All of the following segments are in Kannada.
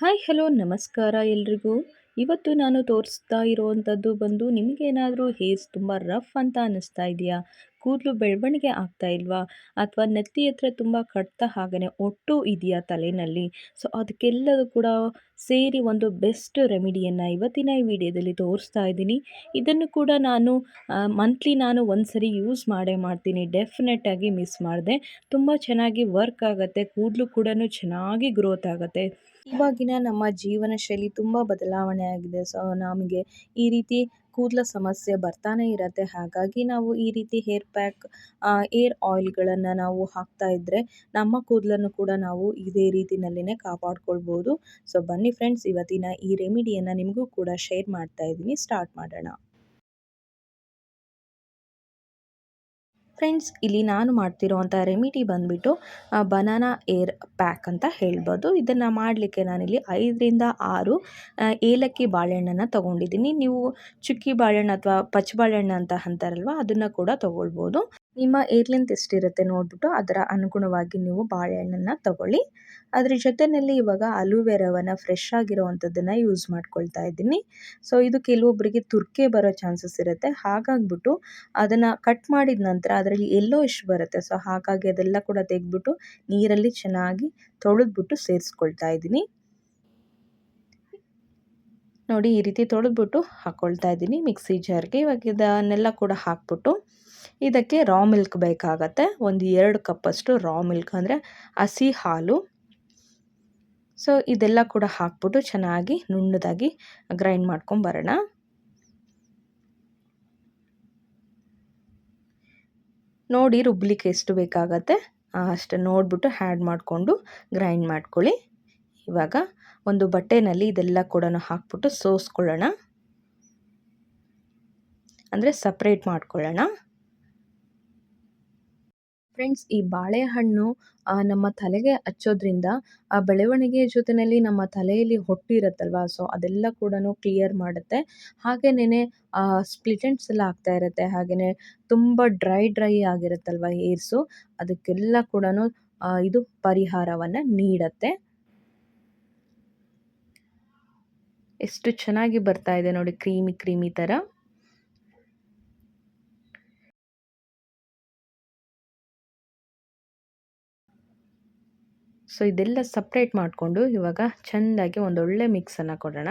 ಹಾಯ್, ಹಲೋ, ನಮಸ್ಕಾರ ಎಲ್ರಿಗೂ. ಇವತ್ತು ನಾನು ತೋರಿಸ್ತಾ ಇರುವಂಥದ್ದು ಬಂದು ನಿಮಗೇನಾದರೂ ಹೇರ್ಸ್ ತುಂಬ ರಫ್ ಅಂತ ಅನ್ನಿಸ್ತಾ ಇದೆಯಾ? ಕೂದಲು ಬೆಳವಣಿಗೆ ಆಗ್ತಾ ಇಲ್ವಾ? ಅಥವಾ ನೆತ್ತಿ ಹತ್ರ ತುಂಬ ಕಟ್ತಾ ಹಾಗೆಯೇ ಒಟ್ಟು ಇದೆಯಾ ತಲೆಯಲ್ಲಿ ಸೊ ಅದಕ್ಕೆಲ್ಲದೂ ಕೂಡ ಸೇರಿ ಒಂದು ಬೆಸ್ಟ್ ರೆಮಿಡಿಯನ್ನು ಇವತ್ತಿನ ಈ ವಿಡಿಯೋದಲ್ಲಿ ತೋರಿಸ್ತಾ ಇದ್ದೀನಿ. ಇದನ್ನು ಕೂಡ ನಾನು ಮಂತ್ಲಿ ನಾನು ಒಂದ್ಸರಿ ಯೂಸ್ ಮಾಡೇ ಮಾಡ್ತೀನಿ. ಡೆಫಿನೆಟಾಗಿ ಮಿಸ್ ಮಾಡಿದೆ. ತುಂಬ ಚೆನ್ನಾಗಿ ವರ್ಕ್ ಆಗುತ್ತೆ. ಕೂದಲು ಕೂಡ ಚೆನ್ನಾಗಿ ಗ್ರೋತ್ ಆಗುತ್ತೆ. ಇವಾಗಿನ ನಮ್ಮ ಜೀವನ ಶೈಲಿ ತುಂಬ ಬದಲಾವಣೆ ಆಗಿದೆ. ಸೊ ನಮಗೆ ಈ ರೀತಿ ಕೂದಲ ಸಮಸ್ಯೆ ಬರ್ತಾನೆ ಇರುತ್ತೆ. ಹಾಗಾಗಿ ನಾವು ಈ ರೀತಿ ಹೇರ್ ಪ್ಯಾಕ್ ಏರ್ ಆಯಿಲ್ಗಳನ್ನು ನಾವು ಹಾಕ್ತಾ ಇದ್ದರೆ ನಮ್ಮ ಕೂದಲನ್ನು ಕೂಡ ನಾವು ಇದೇ ರೀತಿಯಲ್ಲಿನೇ ಕಾಪಾಡ್ಕೊಳ್ಬೋದು. ಸೊ ಬನ್ನಿ ಫ್ರೆಂಡ್ಸ್ ಇವತ್ತಿನ ಈ ರೆಮಿಡಿಯನ್ನು ನಿಮಗೂ ಕೂಡ ಶೇರ್ ಮಾಡ್ತಾ ಇದ್ದೀನಿ. ಸ್ಟಾರ್ಟ್ ಮಾಡೋಣ. ಫ್ರೆಂಡ್ಸ್, ಇಲ್ಲಿ ನಾನು ಮಾಡ್ತಿರೋವಂಥ ರೆಮಿಡಿ ಬಂದುಬಿಟ್ಟು ಬನಾನಾ ಏರ್ ಪ್ಯಾಕ್ ಅಂತ ಹೇಳ್ಬೋದು. ಇದನ್ನು ಮಾಡಲಿಕ್ಕೆ ನಾನಿಲ್ಲಿ ಐದರಿಂದ ಆರು ಏಲಕ್ಕಿ ಬಾಳೆಹಣ್ಣನ್ನು ತೊಗೊಂಡಿದ್ದೀನಿ. ನೀವು ಚುಕ್ಕಿ ಬಾಳೆಹಣ್ಣು ಅಥವಾ ಪಚ್ಚ ಬಾಳೆಹಣ್ಣು ಅಂತ ಅಂತಾರಲ್ವ, ಅದನ್ನು ಕೂಡ ತೊಗೊಳ್ಬೋದು. ನಿಮ್ಮ ಏರ್ ಲೆಂತ್ ಎಷ್ಟಿರುತ್ತೆ ನೋಡಿಬಿಟ್ಟು ಅದರ ಅನುಗುಣವಾಗಿ ನೀವು ಬಾಳೆಹಣ್ಣನ್ನು ತಗೊಳ್ಳಿ. ಅದ್ರ ಜೊತೆಯಲ್ಲಿ ಇವಾಗ ಅಲುವೆರಾವನ್ನು ಫ್ರೆಶ್ ಆಗಿರೋವಂಥದ್ದನ್ನು ಯೂಸ್ ಮಾಡ್ಕೊಳ್ತಾ ಇದ್ದೀನಿ. ಸೊ ಇದು ಕೆಲವೊಬ್ಬರಿಗೆ ತುರ್ಕೆ ಬರೋ ಚಾನ್ಸಸ್ ಇರುತ್ತೆ. ಹಾಗಾಗ್ಬಿಟ್ಟು ಅದನ್ನು ಕಟ್ ಮಾಡಿದ ನಂತರ ಅದರಲ್ಲಿ ಎಲ್ಲೋ ಇಷ್ಟು ಬರುತ್ತೆ. ಸೊ ಹಾಗಾಗಿ ಅದೆಲ್ಲ ಕೂಡ ತೆಗೆದ್ಬಿಟ್ಟು ನೀರಲ್ಲಿ ಚೆನ್ನಾಗಿ ತೊಳೆದ್ಬಿಟ್ಟು ಸೇರಿಸ್ಕೊಳ್ತಾ ಇದ್ದೀನಿ. ನೋಡಿ, ಈ ರೀತಿ ತೊಳೆದ್ಬಿಟ್ಟು ಹಾಕ್ಕೊಳ್ತಾ ಇದ್ದೀನಿ ಮಿಕ್ಸಿ ಜಾರ್ಗೆ. ಇವಾಗ ಇದನ್ನೆಲ್ಲ ಕೂಡ ಹಾಕ್ಬಿಟ್ಟು ಇದಕ್ಕೆ ರಾ ಮಿಲ್ಕ್ ಬೇಕಾಗತ್ತೆ. ಒಂದು ಎರಡು ಕಪ್ಪಷ್ಟು ರಾ ಮಿಲ್ಕ್ ಅಂದರೆ ಹಸಿ ಹಾಲು. ಸೊ ಇದೆಲ್ಲ ಕೂಡ ಹಾಕ್ಬಿಟ್ಟು ಚೆನ್ನಾಗಿ ನುಣ್ಣದಾಗಿ ಗ್ರೈಂಡ್ ಮಾಡ್ಕೊಂಬರೋಣ ನೋಡಿ ರುಬ್ಲಿಕ್ಕೆ ಎಷ್ಟು ಬೇಕಾಗತ್ತೆ. ಅಷ್ಟು ನೋಡಿಬಿಟ್ಟು ಹ್ಯಾಡ್ ಮಾಡಿಕೊಂಡು ಗ್ರೈಂಡ್ ಮಾಡ್ಕೊಳ್ಳಿ. ಇವಾಗ ಒಂದು ಬಟ್ಟೆನಲ್ಲಿ ಇದೆಲ್ಲ ಕೂಡ ಹಾಕ್ಬಿಟ್ಟು ಸೋಸ್ಕೊಳ್ಳೋಣ. ಅಂದರೆ ಸಪ್ರೇಟ್ ಮಾಡ್ಕೊಳ್ಳೋಣ. ಫ್ರೆಂಡ್ಸ್, ಈ ಬಾಳೆಹಣ್ಣು ನಮ್ಮ ತಲೆಗೆ ಹಚ್ಚೋದ್ರಿಂದ, ಆ ಬೆಳವಣಿಗೆ ಜೊತೆಯಲ್ಲಿ ನಮ್ಮ ತಲೆಯಲ್ಲಿ ಹೊಟ್ಟಿರುತ್ತಲ್ವಾ ಸೊ ಅದೆಲ್ಲ ಕೂಡ ಕ್ಲಿಯರ್ ಮಾಡುತ್ತೆ. ಹಾಗೆಯೇ ಸ್ಪ್ಲಿಟೆಂಟ್ಸ್ ಎಲ್ಲ ಆಗ್ತಾ ಇರುತ್ತೆ. ಹಾಗೆಯೇ ತುಂಬ ಡ್ರೈ ಡ್ರೈ ಆಗಿರುತ್ತಲ್ವ ಏರ್ಸು ಅದಕ್ಕೆಲ್ಲ ಕೂಡ ಇದು ಪರಿಹಾರವನ್ನು ನೀಡುತ್ತೆ. ಎಷ್ಟು ಚೆನ್ನಾಗಿ ಬರ್ತಾ ಇದೆ ನೋಡಿ, ಕ್ರೀಮಿ ಕ್ರೀಮಿ ಥರ ಸೊ ಇದೆಲ್ಲ ಸಪ್ರೇಟ್ ಮಾಡಿಕೊಂಡು ಇವಾಗ ಚೆಂದಾಗಿ ಒಂದೊಳ್ಳೆ ಮಿಕ್ಸನ್ನು ಕೊಡೋಣ.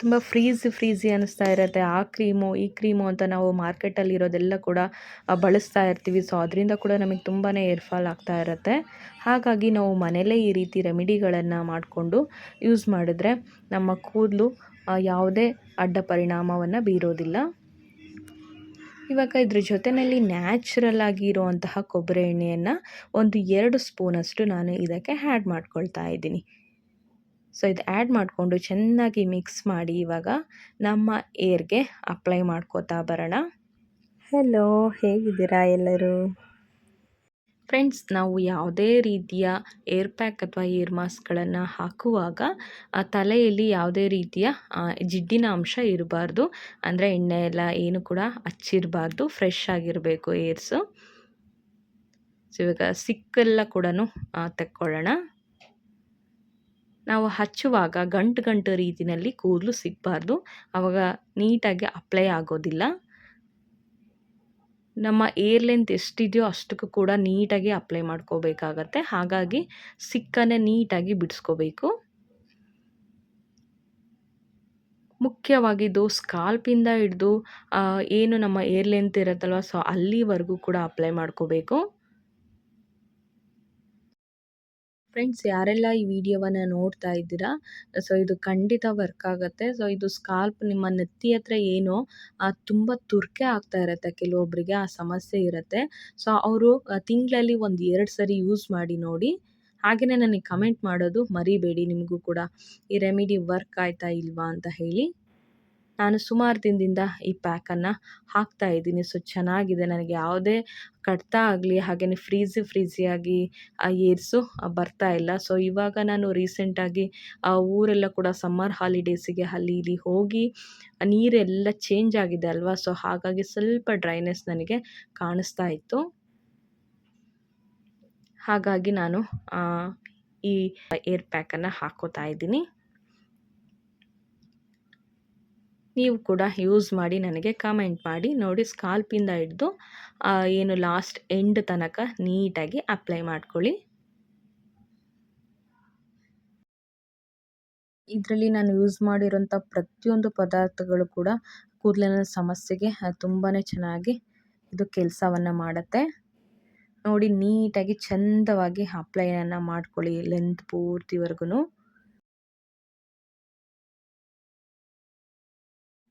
ತುಂಬ ಫ್ರೀಝಿ ಫ್ರೀಝಿ ಅನ್ನಿಸ್ತಾ ಇರುತ್ತೆ. ಆ ಕ್ರೀಮು ಈ ಕ್ರೀಮು ಅಂತ ನಾವು ಮಾರ್ಕೆಟಲ್ಲಿ ಇರೋದೆಲ್ಲ ಕೂಡ ಬಳಸ್ತಾ ಇರ್ತೀವಿ. ಸೊ ಅದರಿಂದ ಕೂಡ ನಮಗೆ ತುಂಬಾ ಏರ್ ಫಾಲ್ ಆಗ್ತಾ ಇರುತ್ತೆ. ಹಾಗಾಗಿ ನಾವು ಮನೆಯಲ್ಲೇ ಈ ರೀತಿ ರೆಮಿಡಿಗಳನ್ನು ಮಾಡಿಕೊಂಡು ಯೂಸ್ ಮಾಡಿದ್ರೆ ನಮ್ಮ ಕೂದಲು ಯಾವುದೇ ಅಡ್ಡ ಪರಿಣಾಮವನ್ನು ಬೀರೋದಿಲ್ಲ. ಇವಾಗ ಇದ್ರ ಜೊತೆಯಲ್ಲಿ ನ್ಯಾಚುರಲ್ ಆಗಿ ಇರುವಂತಹ ಕೊಬ್ಬರಿ ಎಣ್ಣೆಯನ್ನು ಒಂದು ಎರಡು ಸ್ಪೂನಷ್ಟು ನಾನು ಇದಕ್ಕೆ ಆ್ಯಡ್ ಮಾಡ್ಕೊಳ್ತಾ ಇದ್ದೀನಿ. ಸೊ ಇದು ಆ್ಯಡ್ ಮಾಡಿಕೊಂಡು ಚೆನ್ನಾಗಿ ಮಿಕ್ಸ್ ಮಾಡಿ ಇವಾಗ ನಮ್ಮ ಏರ್ಗೆ ಅಪ್ಲೈ ಮಾಡ್ಕೋತಾ ಬರೋಣ. ಹಲೋ ಹೇಗಿದ್ದೀರಾ ಎಲ್ಲರೂ? ಫ್ರೆಂಡ್ಸ್, ನಾವು ಯಾವುದೇ ರೀತಿಯ ಏರ್ ಪ್ಯಾಕ್ ಅಥವಾ ಏರ್ ಮಾಸ್ಕ್ಗಳನ್ನು ಹಾಕುವಾಗ ತಲೆಯಲ್ಲಿ ಯಾವುದೇ ರೀತಿಯ ಜಿಡ್ಡಿನ ಅಂಶ ಇರಬಾರ್ದು. ಅಂದರೆ ಎಣ್ಣೆ ಎಲ್ಲ ಏನು ಕೂಡ ಹಚ್ಚಿರಬಾರ್ದು. ಫ್ರೆಶ್ ಆಗಿರಬೇಕು ಏರ್ಸು. ಸೊ ಇವಾಗ ಸಿಕ್ಕೆಲ್ಲ ಕೂಡ ತಕ್ಕೊಳ್ಳೋಣ. ನಾವು ಹಚ್ಚುವಾಗ ಗಂಟು ಗಂಟು ರೀತಿಯಲ್ಲಿ ಕೂದಲು ಸಿಗಬಾರ್ದು. ಆವಾಗ ನೀಟಾಗಿ ಅಪ್ಲೈ ಆಗೋದಿಲ್ಲ. ನಮ್ಮ ಏರ್ ಲೆಂತ್ ಎಷ್ಟಿದೆಯೋ ಅಷ್ಟಕ್ಕೂ ಕೂಡ ನೀಟಾಗಿ ಅಪ್ಲೈ ಮಾಡ್ಕೋಬೇಕಾಗತ್ತೆ. ಹಾಗಾಗಿ ಸಿಕ್ಕನ್ನೇ ನೀಟಾಗಿ ಬಿಡಿಸ್ಕೋಬೇಕು. ಮುಖ್ಯವಾಗಿದ್ದು ಸ್ಕಾಲ್ಪಿಂದ ಹಿಡಿದು ಏನು ನಮ್ಮ ಏರ್ ಲೆಂತ್ ಇರುತ್ತಲ್ವ ಸೊ ಅಲ್ಲಿವರೆಗೂ ಕೂಡ ಅಪ್ಲೈ ಮಾಡ್ಕೋಬೇಕು. ಫ್ರೆಂಡ್ಸ್ ಯಾರೆಲ್ಲ ಈ ವಿಡಿಯೋವನ್ನು ನೋಡ್ತಾ ಇದ್ದೀರಾ? ಸೊ ಇದು ಖಂಡಿತ ವರ್ಕ್ ಆಗುತ್ತೆ. ಸೊ ಇದು ಸ್ಕಾಲ್ಪ್ ನಿಮ್ಮ ನೆತ್ತಿ ಹತ್ರ ಏನೋ ತುಂಬ ತುರ್ಕೆ ಆಗ್ತಾ ಇರುತ್ತೆ ಕೆಲವೊಬ್ಬರಿಗೆ ಆ ಸಮಸ್ಯೆ ಇರುತ್ತೆ. ಸೊ ಅವರು ತಿಂಗಳಲ್ಲಿ ಒಂದು ಎರಡು ಸರಿ ಯೂಸ್ ಮಾಡಿ ನೋಡಿ. ಹಾಗೆಯೇ ನನಗೆ ಕಮೆಂಟ್ ಮಾಡೋದು ಮರಿಬೇಡಿ ನಿಮಗೂ ಕೂಡ. ಈ ರೆಮಿಡಿ ವರ್ಕ್ ಆಯ್ತಾ ಇಲ್ವಾ ಅಂತ ಹೇಳಿ. ನಾನು ಸುಮಾರು ದಿನದಿಂದ ಈ ಪ್ಯಾಕನ್ನು ಹಾಕ್ತಾ ಇದ್ದೀನಿ. ಸೊ ಚೆನ್ನಾಗಿದೆ. ನನಗೆ ಯಾವುದೇ ಕಟ್ತಾ ಆಗಲಿ ಹಾಗೆಯೇ ಫ್ರೀಝಿ ಫ್ರೀಝಿಯಾಗಿ ಆ ಏರ್ಸು ಬರ್ತಾ ಇಲ್ಲ. ಸೊ ಇವಾಗ ನಾನು ರೀಸೆಂಟಾಗಿ ಊರೆಲ್ಲ ಕೂಡ ಸಮ್ಮರ್ ಹಾಲಿಡೇಸಿಗೆ ಅಲ್ಲಿ ಇಲ್ಲಿ ಹೋಗಿ ನೀರೆಲ್ಲ ಚೇಂಜ್ ಆಗಿದೆ ಅಲ್ವಾ? ಸೊ ಹಾಗಾಗಿ ಸ್ವಲ್ಪ ಡ್ರೈನೆಸ್ ನನಗೆ ಕಾಣಿಸ್ತಾ ಇತ್ತು. ಹಾಗಾಗಿ ನಾನು ಆ, ಈ ಏರ್ ಪ್ಯಾಕನ್ನು ಹಾಕೋತಾ ಇದ್ದೀನಿ. ನೀವು ಕೂಡ ಯೂಸ್ ಮಾಡಿ ನನಗೆ ಕಮೆಂಟ್ ಮಾಡಿ. ನೋಡಿ ಸ್ಕಾಲ್ಪಿಂದ ಹಿಡಿದು ಏನು ಲಾಸ್ಟ್ ಎಂಡ್ ತನಕ ನೀಟಾಗಿ ಅಪ್ಲೈ ಮಾಡ್ಕೊಳ್ಳಿ. ಇದರಲ್ಲಿ ನಾನು ಯೂಸ್ ಮಾಡಿರೋಂಥ ಪ್ರತಿಯೊಂದು ಪದಾರ್ಥಗಳು ಕೂಡ ಕೂದಲಿನ ಸಮಸ್ಯೆಗೆ ತುಂಬಾ ಚೆನ್ನಾಗಿ ಇದು ಕೆಲಸವನ್ನು ಮಾಡುತ್ತೆ. ನೋಡಿ ನೀಟಾಗಿ ಚಂದವಾಗಿ ಅಪ್ಲೈಯನ್ನು ಮಾಡ್ಕೊಳ್ಳಿ ಲೆಂತ್ ಪೂರ್ತಿವರೆಗೂ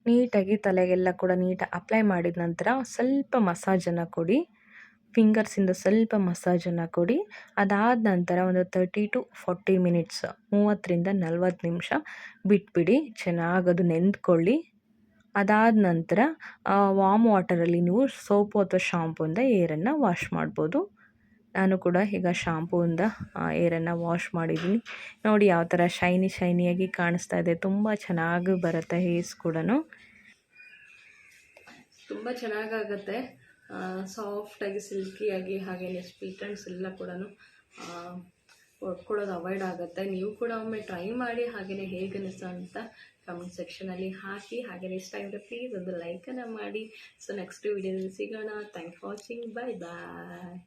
ನೀಟಾಗಿ ತಲೆಗೆಲ್ಲ ಕೂಡ ನೀಟಾಗಿ ಅಪ್ಲೈ ಮಾಡಿದ ನಂತರ ಸ್ವಲ್ಪ ಮಸಾಜನ್ನು ಕೊಡಿ. ಫಿಂಗರ್ಸಿಂದ ಸ್ವಲ್ಪ ಮಸಾಜನ್ನು ಕೊಡಿ. ಅದಾದ ನಂತರ ಒಂದು ತರ್ಟಿ ಟು ಫಾರ್ಟಿ ಮಿನಿಟ್ಸ್ ಮೂವತ್ತರಿಂದ ನಲ್ವತ್ತು ನಿಮಿಷ ಬಿಟ್ಬಿಡಿ. ಚೆನ್ನಾಗಿ ಅದು ನೆಂದ್ಕೊಳ್ಳಿ. ಅದಾದ ನಂತರ ವಾಮ್ ವಾಟರಲ್ಲಿ ನೀವು ಸೋಪು ಅಥವಾ ಶಾಂಪುಯಿಂದ ಏರನ್ನು ವಾಶ್ ಮಾಡ್ಬೋದು. ನಾನು ಕೂಡ ಈಗ ಶಾಂಪೂಯಿಂದ ಏರನ್ನು ವಾಶ್ ಮಾಡಿದ್ದೀನಿ. ನೋಡಿ ಯಾವ ಥರ ಶೈನಿ ಶೈನಿಯಾಗಿ ಕಾಣಿಸ್ತಾ ಇದೆ. ತುಂಬ ಚೆನ್ನಾಗಿ ಬರುತ್ತೆ ಹೇರ್ಸ್ ಕೂಡ ತುಂಬ ಚೆನ್ನಾಗಾಗುತ್ತೆ. ಸಾಫ್ಟಾಗಿ, ಸಿಲ್ಕಿಯಾಗಿ ಹಾಗೆಯೇ ಸ್ಪೀಟನ್ಸ್ ಎಲ್ಲ ಕೂಡ ಹೊಡ್ಕೊಳ್ಳೋದು ಅವಾಯ್ಡ್ ಆಗುತ್ತೆ. ನೀವು ಕೂಡ ಒಮ್ಮೆ ಟ್ರೈ ಮಾಡಿ ಹಾಗೆಯೇ ಹೇಗೆ ಅಂತ ಕಮೆಂಟ್ ಸೆಕ್ಷನಲ್ಲಿ ಹಾಕಿ ಹಾಗೆಯೇ ಇಷ್ಟ ಆಗಿದ್ರೆ ಪ್ಲೀಸ್ ಒಂದು ಲೈಕನ್ನು ಮಾಡಿ. ಸೊ ನೆಕ್ಸ್ಟ್ ವಿಡಿಯೋದಲ್ಲಿ ಸಿಗೋಣ. Thank for watching bye bye